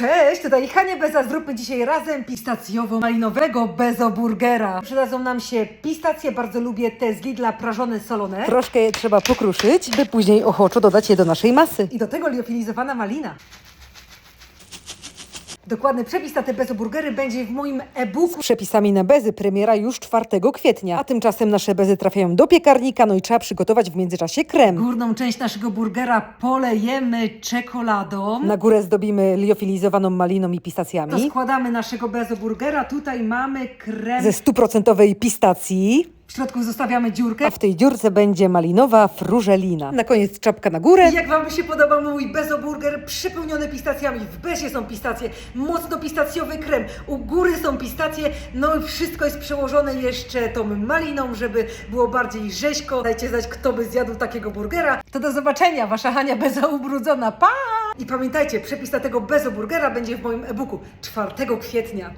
Cześć, tutaj Hania Beza. Zróbmy dzisiaj razem pistacjowo-malinowego bezoburgera. Przydadzą nam się pistacje, bardzo lubię te z Lidla prażone solone. Troszkę je trzeba pokruszyć, by później ochoczo dodać je do naszej masy. I do tego liofilizowana malina. Dokładny przepis na te bezoburgery będzie w moim e-booku. Z przepisami na bezy premiera już 4 kwietnia, a tymczasem nasze bezy trafiają do piekarnika, no i trzeba przygotować w międzyczasie krem. Górną część naszego burgera polejemy czekoladą. Na górę zdobimy liofilizowaną maliną i pistacjami. To składamy naszego bezoburgera. Tutaj mamy krem ze stuprocentowej pistacji. W środku zostawiamy dziurkę, a w tej dziurce będzie malinowa frużelina. Na koniec czapka na górę. Jak Wam się podoba mój bezoburger przepełniony pistacjami? W bezie są pistacje, mocno pistacjowy krem, u góry są pistacje, no i wszystko jest przełożone jeszcze tą maliną, żeby było bardziej rzeźko. Dajcie znać, kto by zjadł takiego burgera. To do zobaczenia, Wasza Hania Beza ubrudzona. Pa! I pamiętajcie, przepis na tego bezoburgera będzie w moim e-booku 4 kwietnia.